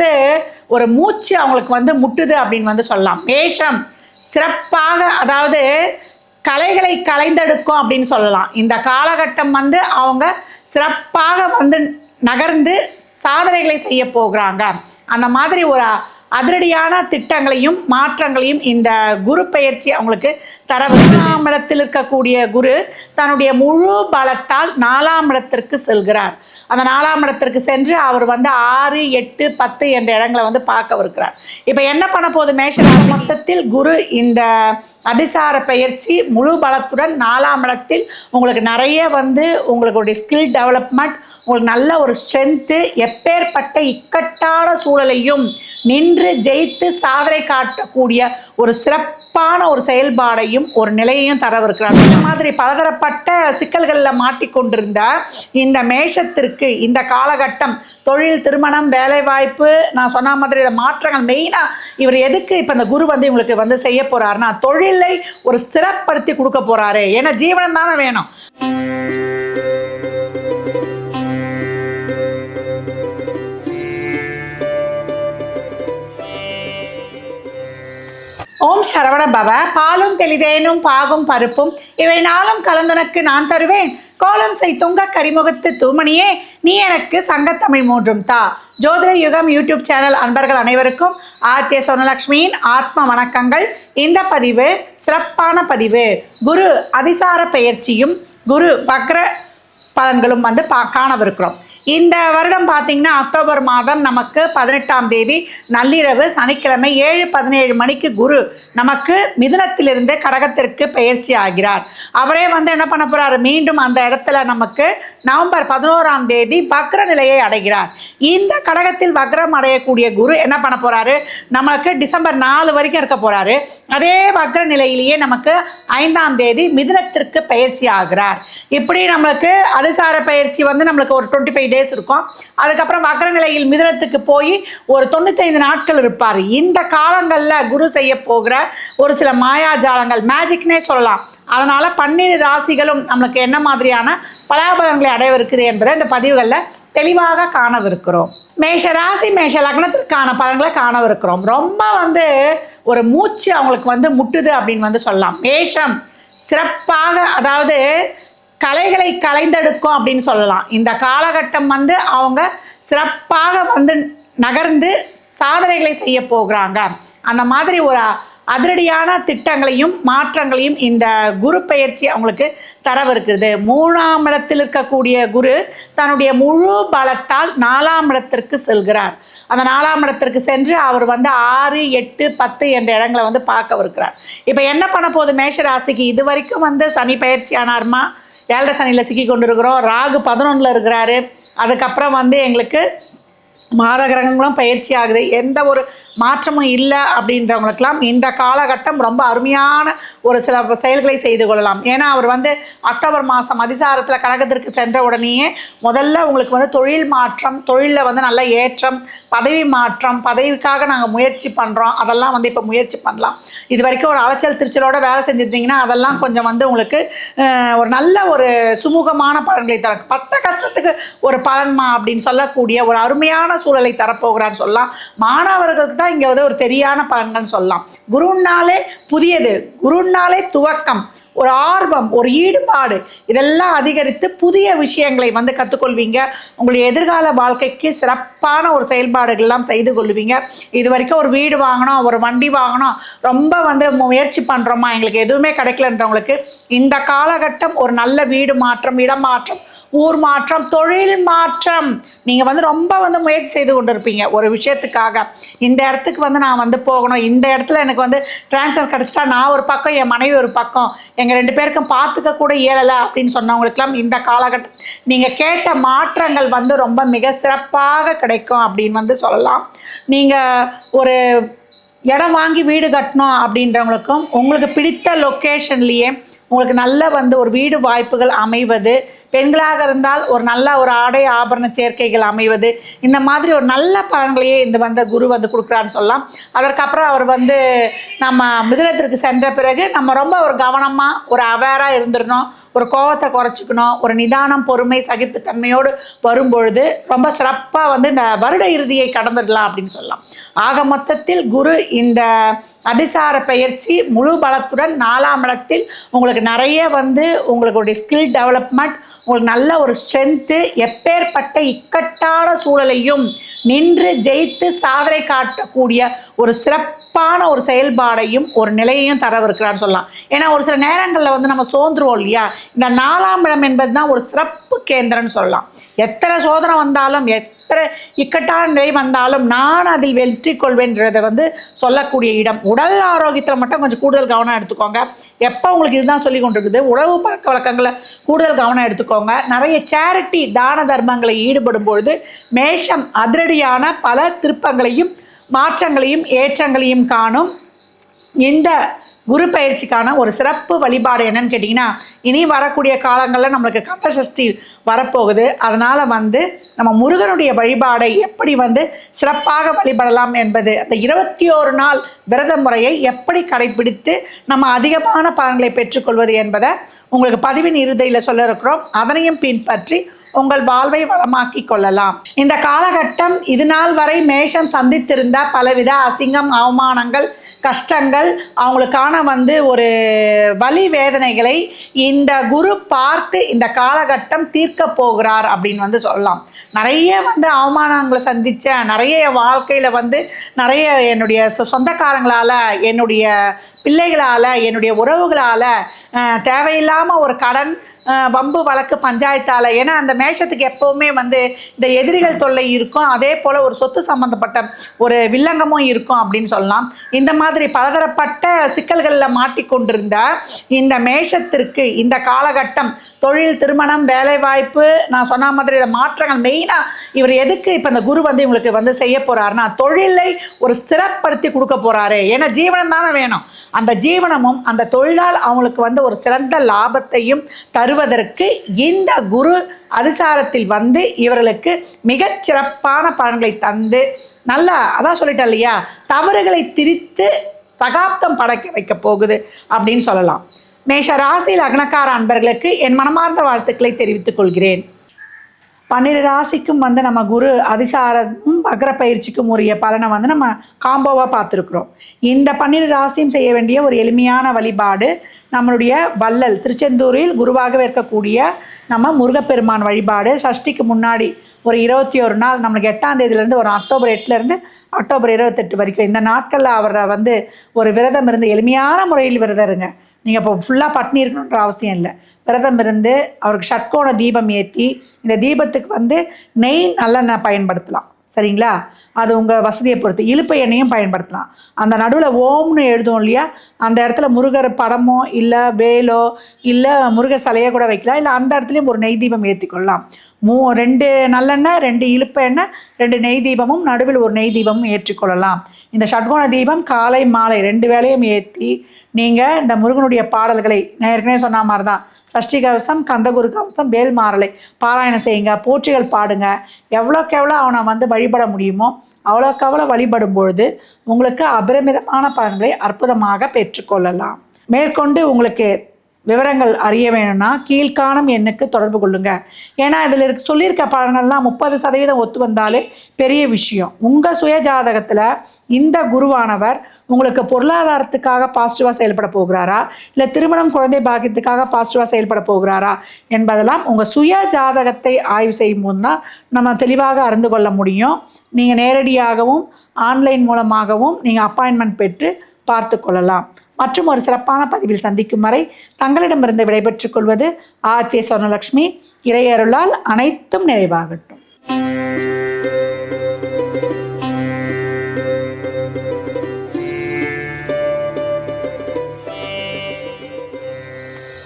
வந்து ஒரு மூச்சு அவங்களுக்கு வந்து முட்டுது அப்படின்னு வந்து சொல்லலாம். மேஷம் சிறப்பாக அதாவது கலைகளை கலைந்தெடுக்கும் அப்படின்னு சொல்லலாம். இந்த காலகட்டம் வந்து அவங்க சிறப்பாக வந்து நகர்ந்து சாதனைகளை செய்ய போகிறாங்க. அந்த மாதிரி ஒரு அதிரடியான திட்டங்களையும் மாற்றங்களையும் இந்த குரு பயிற்சி அவங்களுக்கு தர நாலாம் இடத்தில் இருக்கக்கூடிய குரு தன்னுடைய முழு பலத்தால் நாலாம் இடத்திற்கு செல்கிறார். அந்த நாலாம் இடத்திற்கு சென்று அவர் வந்து ஆறு எட்டு பத்து என்ற இடங்களை வந்து பார்க்கவிருக்கிறார் இப்போ என்ன பண்ண போகுது? மேஷராசி மொத்தத்தில் குரு இந்த அதிசார பயிற்சி முழு பலத்துடன் நாலாம் இடத்தில் உங்களுக்கு நிறைய வந்து உங்களுடைய ஸ்கில் டெவலப்மெண்ட் உங்களுக்கு நல்ல ஒரு ஸ்ட்ரென்த்து எப்பேற்பட்ட இக்கட்டான சூழலையும் நின்று ஜெயித்து சாதனை காட்டக்கூடிய ஒரு சிறப்பான ஒரு செயல்பாடையும் ஒரு நிலையையும் தரவிருக்கிறார். இந்த மாதிரி பலதரப்பட்ட சிக்கல்களில் மாட்டிக்கொண்டிருந்த இந்த மேஷத்திற்கு இந்த காலகட்டம் தொழில் திருமணம் வேலைவாய்ப்பு நான் சொன்ன மாதிரி இந்த மாற்றங்கள் மெயினாக இவர் எதுக்கு இப்போ இந்த குரு வந்து இவங்களுக்கு வந்து செய்ய போகிறாருன்னா தொழிலை ஒரு ஸ்திரப்படுத்தி கொடுக்க போகிறாரு ஏன்னா ஜீவனம் தானே வேணும். சரவண பவ பாலும் தெளிதேனும் பாகும் பருப்பும் இவை நாளும் கலந்துனக்கு நான் தருவேன். கோலம் செய் துங்க கரிமுகத்து தூமணியே நீ எனக்கு சங்கத்தமிழ் மூன்றும் தா. ஜோதிர யுகம் யூடியூப் சேனல் அன்பர்கள் அனைவருக்கும் ஆத்திய சொர்ணலக்ஷ்மியின் ஆத்ம வணக்கங்கள். இந்த பதிவு சிறப்பான பதிவு. குரு அதிசார பெயர்ச்சியும் குரு வக்ர பலன்களும் வந்து பா காணவிருக்கிறோம். இந்த வருடம் பார்த்தீங்கன்னா அக்டோபர் மாதம் நமக்கு பதினெட்டாம் தேதி நள்ளிரவு சனிக்கிழமை ஏழு பதினேழு மணிக்கு குரு நமக்கு மிதுனத்திலிருந்து கடகத்திற்கு பெயர்ச்சி ஆகிறார். அவரே வந்து என்ன பண்ண போகிறாரு மீண்டும் அந்த இடத்துல நமக்கு நவம்பர் பதினோராம் தேதி வக்ர நிலையை அடைகிறார். இந்த கடகத்தில் வக்ரம் அடையக்கூடிய குரு என்ன பண்ண போறாரு? நமக்கு டிசம்பர் நாலு வரைக்கும் இருக்க போறாரு. அதே வக்ர நிலையிலேயே நமக்கு ஐந்தாம் தேதி மிதுனத்திற்கு பயிற்சி ஆகிறார். இப்படி நம்மளுக்கு அதிசார பயிற்சி வந்து நம்மளுக்கு ஒரு டுவெண்ட்டி ஃபைவ் டேஸ் இருக்கும். அதுக்கப்புறம் வக்ர நிலையில் மிதுனத்துக்கு போய் ஒரு தொண்ணூத்தைந்து நாட்கள் இருப்பார். இந்த காலங்களில் குரு செய்ய போகிற ஒரு சில மாயாஜாலங்கள் மேஜிக்னே சொல்லலாம். அதனால் பன்னிரு ராசிகளும் நம்மளுக்கு என்ன மாதிரியான பலாபலங்களை அடையவிருக்குது என்பதை இந்த பதிவுகளில் தெளிவாக காணவிருக்கிறோம். மேஷ ராசி மேஷ லக்னத்திற்கான பலன்களை காணவிருக்கிறோம். ரொம்ப வந்து ஒரு மூச்சு அவங்களுக்கு வந்து முட்டுது அப்படின்னு வந்து சொல்லலாம். மேஷம் சிறப்பாக அதாவது கலைகளை கலைந்தெடுக்கும் அப்படின்னு சொல்லலாம். இந்த காலகட்டம் வந்து அவங்க சிறப்பாக வந்து நகர்ந்து சாதனைகளை செய்ய போகிறாங்க. அந்த மாதிரி ஒரு அதிரடியான திட்டங்களையும் மாற்றங்களையும் இந்த குரு பயிற்சி அவங்களுக்கு தரவிருக்கிறது மூணாம் இடத்தில் இருக்கக்கூடிய குரு தன்னுடைய முழு பலத்தால் நாலாம் இடத்திற்கு செல்கிறார். அந்த நாலாம் இடத்திற்கு சென்று அவர் வந்து ஆறு எட்டு பத்து என்ற இடங்களை வந்து பார்க்கவிருக்கிறார் இப்போ என்ன பண்ண போகுது மேஷராசிக்கு இது வரைக்கும் வந்து சனி பயிற்சி ஆனார்மா? ஏழரை சனியில் சிக்கி கொண்டிருக்கிறோம். ராகு பதினொன்றில் இருக்கிறாரு. அதுக்கப்புறம் வந்து எங்களுக்கு மாத கிரகங்களும் பயிற்சி ஆகுது. எந்த ஒரு மாற்றமும் இல்லை அப்படின்றவங்களுக்கெல்லாம் இந்த காலகட்டம் ரொம்ப அருமையான ஒரு சில செயல்களை செய்து கொள்ளலாம். ஏன்னா அவர் வந்து அக்டோபர் மாதம் அதிசாரத்தில் கழகத்திற்கு சென்ற உடனேயே முதல்ல உங்களுக்கு வந்து தொழில் மாற்றம் தொழிலில் வந்து நல்ல ஏற்றம் பதவி மாற்றம் பதவிக்காக நாங்கள் முயற்சி பண்ணுறோம் அதெல்லாம் வந்து இப்போ முயற்சி பண்ணலாம். இது வரைக்கும் ஒரு அலைச்சல் திருச்சலோட வேலை செஞ்சுருந்தீங்கன்னா அதெல்லாம் கொஞ்சம் வந்து உங்களுக்கு ஒரு நல்ல ஒரு சுமூகமான பலன்களை தர பட்ட கஷ்டத்துக்கு ஒரு பலன்மா அப்படின்னு சொல்லக்கூடிய ஒரு அருமையான சூழலை தரப்போகிறான்னு சொல்லலாம். மாணவர்களுக்கு தான் இங்கே வந்து ஒரு தெரியான பலன்கள்னு சொல்லலாம். குருன்னாலே புதியது. குருன்னாலே துவக்கம். ஒரு ஆர்வம் ஒரு ஈடுபாடு இதெல்லாம் அதிகரித்து புதிய விஷயங்களை வந்து கற்றுக்கொள்வீங்க உங்களுடைய எதிர்கால வாழ்க்கைக்கு சிறப்பான ஒரு செயல்பாடுகள்லாம் செய்து கொள்வீங்க. இது வரைக்கும் ஒரு வீடு வாங்கினோம் ஒரு வண்டி வாங்கினோம் ரொம்ப வந்து முயற்சி பண்ணுறோமா எங்களுக்கு எதுவுமே கிடைக்கலன்றவங்களுக்கு இந்த காலகட்டம் ஒரு நல்ல வீடு மாற்றம் இடம் மாற்றம் ஊர் மாற்றம் தொழில் மாற்றம். நீங்கள் வந்து ரொம்ப வந்து முயற்சி செய்து கொண்டு இருப்பீங்க ஒரு விஷயத்துக்காக. இந்த இடத்துக்கு வந்து நான் வந்து போகணும். இந்த இடத்துல எனக்கு வந்து ட்ரான்ஸ்ஃபர் கிடச்சிட்டா நான் ஒரு பக்கம் என் மனைவி ஒரு பக்கம். எங்கள் ரெண்டு பேருக்கும் பார்த்துக்க கூட இயலலை அப்படின்னு சொன்னவங்களுக்கெல்லாம் இந்த காலகட்டம். நீங்கள் கேட்ட மாற்றங்கள் வந்து ரொம்ப மிக சிறப்பாக கிடைக்கும் அப்படின்னு வந்து சொல்லலாம். நீங்கள் ஒரு இடம் வாங்கி வீடு கட்டணும் அப்படின்றவங்களுக்கும் உங்களுக்கு பிடித்த லொக்கேஷன்லேயே உங்களுக்கு நல்ல வந்து ஒரு வீடு வாய்ப்புகள் அமைவது பெண்களாக இருந்தால் ஒரு நல்ல ஒரு ஆடை ஆபரண சேர்க்கைகள் அமைவது இந்த மாதிரி ஒரு நல்ல பலன்களையே இந்த வந்த குரு வந்து கொடுக்குறான்னு சொல்லலாம். அதற்கப்புறம் அவர் வந்து நம்ம மிதுனத்திற்கு சென்ற பிறகு நம்ம ரொம்ப ஒரு கவனமாக ஒரு அவேராக இருந்துடணும். ஒரு கோவத்தை குறைச்சிக்கணும் ஒரு நிதானம் பொறுமை சகிப்புத்தன்மையோடு வரும்பொழுது ரொம்ப சிறப்பாக வந்து இந்த வருட இறுதியை கடந்துடலாம் அப்படின்னு சொல்லலாம். ஆக மொத்தத்தில் குரு இந்த அதிசார பயிற்சி முழு பலத்துடன் நாலாம் இடத்தில் உங்களுக்கு நிறைய வந்து உங்களுடைய ஸ்கில் டெவலப்மெண்ட் உங்களுக்கு நல்ல ஒரு ஸ்ட்ரென்த்து எப்பேற்பட்ட இக்கட்டான சூழலையும் நின்று ஜெயித்து சாதனை காட்டக்கூடிய ஒரு சிறப்பான ஒரு செயல்பாடையும் ஒரு நிலையையும் தரவிருக்கிறான்னு சொல்லலாம். ஏன்னா ஒரு சில நேரங்களில் வந்து நம்ம சோர்ந்துருவோம் இல்லையா? இந்த நாலாம் இடம் என்பது தான் ஒரு சிறப்பு கேந்திரம்னு சொல்லலாம். எத்தனை சோதனை வந்தாலும் எத்தனை இக்கட்டான நிலை வந்தாலும் நான் அதில் வெற்றி கொள்வேன்றதை வந்து சொல்லக்கூடிய இடம். உடல் ஆரோக்கியத்தில் மட்டும் கொஞ்சம் கூடுதல் கவனம் எடுத்துக்கோங்க. எப்போ உங்களுக்கு இதுதான் சொல்லி கொண்டிருக்குது? உணவு பழக்க வழக்கங்களை கூடுதல் கவனம் எடுத்துக்கோங்க. நிறைய சேரிட்டி தான தர்மங்களை ஈடுபடும் பொழுது மேஷம் அதிரடியான பல திருப்பங்களையும் மாற்றங்களையும் ஏற்றங்களையும் காணும் இந்த குரு பயிற்சிக்கான ஒரு சிறப்பு வழிபாடு என்னன்னு கேட்டிங்கன்னா இனி வரக்கூடிய காலங்களில் நம்மளுக்கு கந்தசஷ்டி வரப்போகுது. அதனால் வந்து நம்ம முருகனுடைய வழிபாடை எப்படி வந்து சிறப்பாக வழிபடலாம் என்பது அந்த இருபத்தி ஓரு நாள் விரத முறையை எப்படி கடைபிடித்து நம்ம அதிகமான பலன்களை பெற்றுக்கொள்வது என்பதை உங்களுக்கு பதிவின் இறுதியில் சொல்ல இருக்கிறோம் அதனையும் பின்பற்றி உங்கள் வாழ்வை வளமாக்கி கொள்ளலாம். இந்த காலகட்டம் இது நாள் வரை மேஷம் சந்தித்திருந்த பலவித அசிங்கம் அவமானங்கள் கஷ்டங்கள் அவங்களுக்கான வந்து ஒரு வலி வேதனைகளை இந்த குரு பார்த்து இந்த காலகட்டம் தீர்க்க போகிறார் அப்படின்னு வந்து சொல்லலாம். நிறைய வந்து அவமானங்களை சந்தித்தேன் நிறைய வாழ்க்கையில் வந்து நிறைய என்னுடைய சொ சொந்தக்காரங்களால் என்னுடைய பிள்ளைகளால் என்னுடைய உறவுகளால் தேவையில்லாமல் ஒரு கடன் வம்பு வழக்கு பஞ்சாயத்தால். ஏன்னா அந்த மேஷத்துக்கு எப்போவுமே வந்து இந்த எதிரிகள் தொல்லை இருக்கும். அதே போல் ஒரு சொத்து சம்மந்தப்பட்ட ஒரு வில்லங்கமும் இருக்கும் அப்படின்னு சொல்லலாம். இந்த மாதிரி பலதரப்பட்ட சிக்கல்களில் மாட்டிக்கொண்டிருந்த இந்த மேஷத்திற்கு இந்த காலகட்டம் தொழில் திருமணம் வேலைவாய்ப்பு நான் சொன்ன மாதிரி இந்த மாற்றங்கள் மெயினாக இவர் எதுக்கு இப்போ இந்த குரு வந்து இவங்களுக்கு வந்து செய்ய போகிறாருன்னா தொழிலை ஒரு ஸ்திரப்படுத்தி கொடுக்க போகிறாரு ஏன்னா ஜீவனம் தானே வேணும். அந்த ஜீவனமும் அந்த தொழிலால் அவங்களுக்கு வந்து ஒரு சிறந்த லாபத்தையும் தருவதற்கு இந்த குரு அதிசாரத்தில் வந்து இவர்களுக்கு மிகச் சிறப்பான பலன்களை தந்து நல்லா அதான் சொல்லிட்டேன் இல்லையா தவறுகளை திரித்து சகாப்தம் படைக்க வைக்க போகுது அப்படின்னு சொல்லலாம். மேஷ ராசி லக்னக்கார அன்பர்களுக்கு என் மனமார்ந்த வாழ்த்துக்களை தெரிவித்துக் கொள்கிறேன். பன்னிரு ராசிக்கும் வந்து நம்ம குரு அதிசாரமும் வக்ர பயிற்சிக்கும் உரிய பலனை வந்து நம்ம காம்போவாக பார்த்துருக்குறோம். இந்த பன்னிரு ராசியும் செய்ய வேண்டிய ஒரு எளிமையான வழிபாடு நம்மளுடைய வள்ளல் திருச்செந்தூரில் குருவாகவே இருக்கக்கூடிய நம்ம முருகப்பெருமான் வழிபாடு. சஷ்டிக்கு முன்னாடி ஒரு இருபத்தி ஒரு நாள் நம்மளுக்கு எட்டாம் தேதியிலேருந்து ஒரு அக்டோபர் எட்டுலேருந்து அக்டோபர் இருபத்தெட்டு வரைக்கும் இந்த நாட்களில் அவரை வந்து ஒரு விரதம் இருந்து எளிமையான முறையில் விரதம் இருங்க. நீங்கள் இப்போ ஃபுல்லாக பட்னி இருக்கணுன்ற அவசியம் இல்லை. விரதம் இருந்து அவருக்கு ஷட்கோண தீபம் ஏற்றி இந்த தீபத்துக்கு வந்து நெய் நல்லெண்ணெய் பயன்படுத்தலாம். சரிங்களா? அது உங்கள் வசதியை பொறுத்து. இழுப்பு எண்ணெயும் பயன்படுத்தலாம். அந்த நடுவில் ஓம்னு எழுதும் இல்லையா? அந்த இடத்துல முருகர் படமோ இல்லை வேலோ இல்லை முருகர் சிலையோ கூட வைக்கலாம். இல்லை அந்த இடத்துலையும் ஒரு நெய் தீபம் ஏற்றிக்கொள்ளலாம் மூ ரெண்டு நல்லெண்ணெய் ரெண்டு இழுப்ப எண்ணெய் ரெண்டு நெய் தீபமும் நடுவில் ஒரு நெய் தீபமும் ஏற்றிக்கொள்ளலாம். இந்த ஷட்கோண தீபம் காலை மாலை ரெண்டு வேலையும் ஏற்றி நீங்கள் இந்த முருகனுடைய பாடல்களை நான் ஏற்கனவே சொன்ன மாதிரி தான் சஷ்டி கவசம் கந்தகுரு கவசம் வேல் மாறலை பாராயணம் செய்யுங்க போற்றிகள் பாடுங்க. எவ்வளோக்கு எவ்வளோ அவனை வந்து வழிபட முடியுமோ அவ்வளோக்கு அவ்வளோ வழிபடும் பொழுது உங்களுக்கு அபரிமிதமான பலன்களை அற்புதமாக பெற்றுக்கொள்ளலாம். மேற்கொண்டு உங்களுக்கு விவரங்கள் அறிய வேணும்னா கீழ்காணும் எண்ணுக்கு தொடர்பு கொள்ளுங்க. ஏன்னா இதில் இருக்க சொல்லியிருக்க பலன்கள்லாம் முப்பது சதவீதம் ஒத்து வந்தாலே பெரிய விஷயம். உங்கள் சுய ஜாதகத்தில் இந்த குருவானவர் உங்களுக்கு பொருளாதாரத்துக்காக பாசிட்டிவாக செயல்பட போகிறாரா? இல்லை திருமணம் குழந்தை பாக்கியத்துக்காக பாசிட்டிவாக செயல்பட போகிறாரா? என்பதெல்லாம் உங்கள் சுய ஜாதகத்தை ஆய்வு செய்யும் போது தான் நம்ம தெளிவாக அறிந்து கொள்ள முடியும். நீங்கள் நேரடியாகவும் ஆன்லைன் மூலமாகவும் நீங்கள் அப்பாயின்மெண்ட் பெற்று பார்த்து கொள்ளலாம் மற்றும் ஒரு சிறப்பான பதிவில் சந்திக்கும் வரை தங்களிடமிருந்து விடைபெற்றுக் கொள்வது ஆர்த்திய சுவர்ணலட்சுமி இறையருளால் அனைத்தும் நிறைவாகட்டும்.